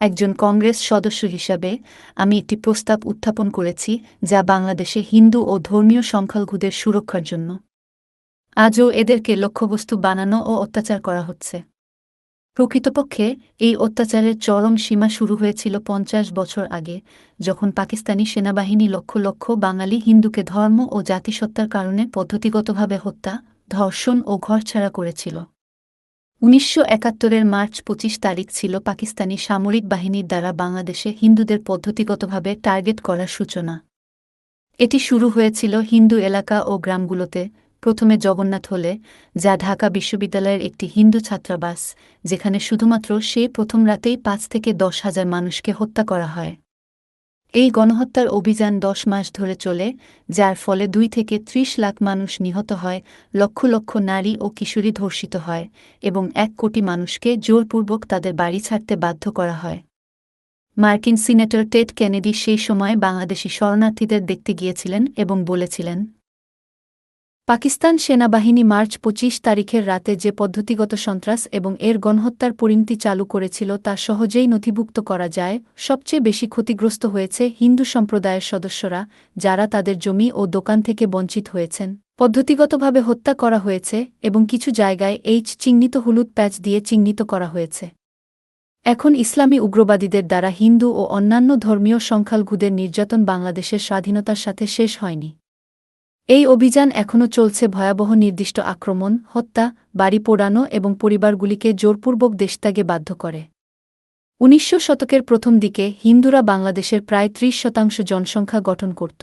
একজন কংগ্রেস সদস্য হিসাবে, আমি একটি প্রস্তাব উত্থাপন করেছি যা বাংলাদেশে হিন্দু ও ধর্মীয় সংখ্যালঘুদের সুরক্ষার জন্য। আজও এদেরকে লক্ষ্যবস্তু বানানো ও অত্যাচার করা হচ্ছে। প্রকৃতপক্ষে, এই অত্যাচারের চরম সীমা শুরু হয়েছিল পঞ্চাশ বছর আগে, যখন পাকিস্তানি সেনাবাহিনী লক্ষ লক্ষ বাঙালি হিন্দুকে ধর্ম ও জাতিসত্তার কারণে পদ্ধতিগতভাবে হত্যা, ধর্ষণ ও ঘরছাড়া করেছিল। উনিশশো একাত্তরের মার্চ পঁচিশ তারিখ ছিল পাকিস্তানি সামরিক বাহিনীর দ্বারা বাংলাদেশে হিন্দুদের পদ্ধতিগতভাবে টার্গেট করার সূচনা। এটি শুরু হয়েছিল হিন্দু এলাকা ও গ্রামগুলোতে। প্রথমে জগন্নাথ হলে, যা ঢাকা বিশ্ববিদ্যালয়ের একটি হিন্দু ছাত্রাবাস, যেখানে শুধুমাত্র সে প্রথম রাতেই পাঁচ থেকে দশ হাজার মানুষকে হত্যা করা হয়। এই গণহত্যার অভিযান দশ মাস ধরে চলে, যার ফলে দুই থেকে ত্রিশ লাখ মানুষ নিহত হয়, লক্ষ লক্ষ নারী ও কিশোরী ধর্ষিত হয় এবং এক কোটি মানুষকে জোরপূর্বক তাদের বাড়ি ছাড়তে বাধ্য করা হয়। মার্কিন সিনেটর টেড কেনেডি সেই সময় বাংলাদেশি শরণার্থীদের দেখতে গিয়েছিলেন এবং বলেছিলেন পাকিস্তান সেনাবাহিনী মার্চ পঁচিশ তারিখের রাতে যে পদ্ধতিগত সন্ত্রাস এবং এর গণহত্যার পরিণতি চালু করেছিল তা সহজেই নথিভুক্ত করা যায়, সবচেয়ে বেশি ক্ষতিগ্রস্ত হয়েছে হিন্দু সম্প্রদায়ের সদস্যরা, যারা তাদের জমি ও দোকান থেকে বঞ্চিত হয়েছেন। পদ্ধতিগতভাবে হত্যা করা হয়েছে এবং কিছু জায়গায় এইচ চিহ্নিত হলুদ প্যাচ দিয়ে চিহ্নিত করা হয়েছে। এখন ইসলামী উগ্রবাদীদের দ্বারা হিন্দু ও অন্যান্য ধর্মীয় সংখ্যালঘুদের নির্যাতন বাংলাদেশের স্বাধীনতার সাথে শেষ হয়নি। এই অভিযান এখনও চলছে ভয়াবহ নির্দিষ্ট আক্রমণ, হত্যা, বাড়ি পোড়ানো এবং পরিবারগুলিকে জোরপূর্বক দেশত্যাগে বাধ্য করে। উনিশশো শতকের প্রথম দিকে হিন্দুরা বাংলাদেশের প্রায় ত্রিশ শতাংশ জনসংখ্যা গঠন করত।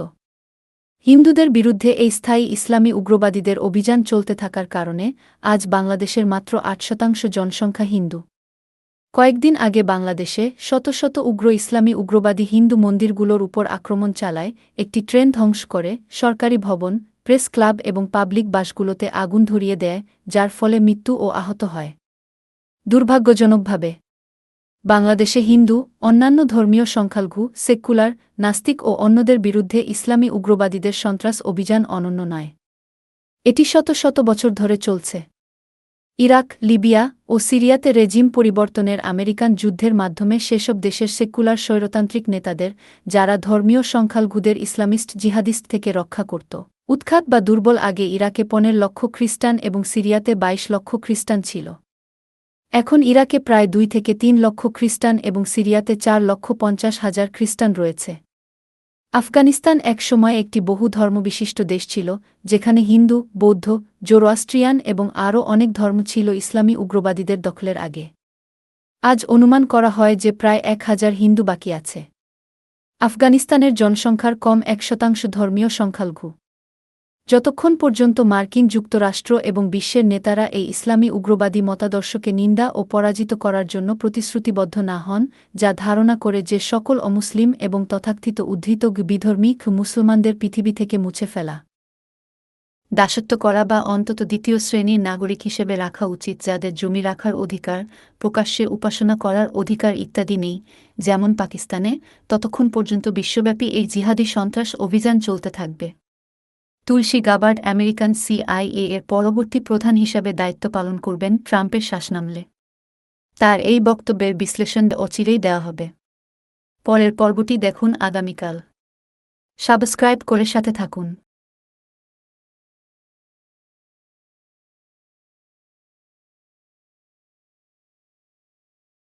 হিন্দুদের বিরুদ্ধে এই স্থায়ী ইসলামী উগ্রবাদীদের অভিযান চলতে থাকার কারণে আজ বাংলাদেশের মাত্র আট শতাংশ জনসংখ্যা হিন্দু। কয়েকদিন আগে বাংলাদেশে শত শত উগ্র ইসলামী উগ্রবাদী হিন্দু মন্দিরগুলোর উপর আক্রমণ চালায় একটি ট্রেন ধ্বংস করে সরকারি ভবন, প্রেস ক্লাব এবং পাবলিক বাসগুলোতে আগুন ধরিয়ে দেয়, যার ফলে মৃত্যু ও আহত হয়। দুর্ভাগ্যজনকভাবে, বাংলাদেশে হিন্দু, অন্যান্য ধর্মীয় সংখ্যালঘু, সেকুলার, নাস্তিক ও অন্যদের বিরুদ্ধে ইসলামী উগ্রবাদীদের সন্ত্রাস অভিযান অনন্য নয়। এটি শত শত বছর ধরে চলছে। ইরাক, লিবিয়া ও সিরিয়াতে রেজিম পরিবর্তনের আমেরিকান যুদ্ধের মাধ্যমে সেসব দেশের সেকুলার স্বৈরতান্ত্রিক নেতাদের, যারা ধর্মীয় সংখ্যালঘুদের ইসলামিস্ট জিহাদিস্ট থেকে রক্ষা করত। উৎখাত বা দুর্বল আগে ইরাকে পনেরো লক্ষ খ্রিস্টান এবং সিরিয়াতে ২২ লক্ষ খ্রিস্টান ছিল। এখন ইরাকে প্রায় দুই থেকে তিন লক্ষ খ্রিস্টান এবং সিরিয়াতে চার লক্ষ পঞ্চাশ হাজার খ্রিস্টান রয়েছে। আফগানিস্তান এক সময় একটি বহু ধর্মবিশিষ্ট দেশ ছিল, যেখানে হিন্দু, বৌদ্ধ, জোরোয়াস্ট্রিয়ান এবং আরও অনেক ধর্ম ছিল ইসলামী উগ্রবাদীদের দখলের আগে। আজ অনুমান করা হয় যে প্রায় এক হাজার হিন্দু বাকি আছে। আফগানিস্তানের জনসংখ্যার কম এক শতাংশ ধর্মীয় সংখ্যালঘু। যতক্ষণ পর্যন্ত মার্কিন যুক্তরাষ্ট্র এবং বিশ্বের নেতারা এই ইসলামী উগ্রবাদী মতাদর্শকে নিন্দা ও পরাজিত করার জন্য প্রতিশ্রুতিবদ্ধ না হন, যা ধারণা করে যে সকল অমুসলিম এবং তথাকথিত উদ্ধৃত বিধর্মিক মুসলমানদের পৃথিবী থেকে মুছে ফেলা। দাসত্ব করা বা অন্তত দ্বিতীয় শ্রেণির নাগরিক হিসেবে রাখা উচিত যাদের জমি রাখার অধিকার, প্রকাশ্যে উপাসনা করার অধিকার ইত্যাদি নেই, যেমন পাকিস্তানে, ততক্ষণ পর্যন্ত বিশ্বব্যাপী এই জিহাদি সন্ত্রাস অভিযান চলতে থাকবে। তুলসী গাবার্ড আমেরিকান সিআইএ এর পরবর্তী প্রধান হিসাবে দায়িত্ব পালন করবেন ট্রাম্পের শ্বাসনামলে। তার এই বক্তব্যের বিশ্লেষণ অচিরেই দেওয়া হবে। পরের পর্বটি দেখুন আগামীকাল। সাবস্ক্রাইব করে সাথে থাকুন।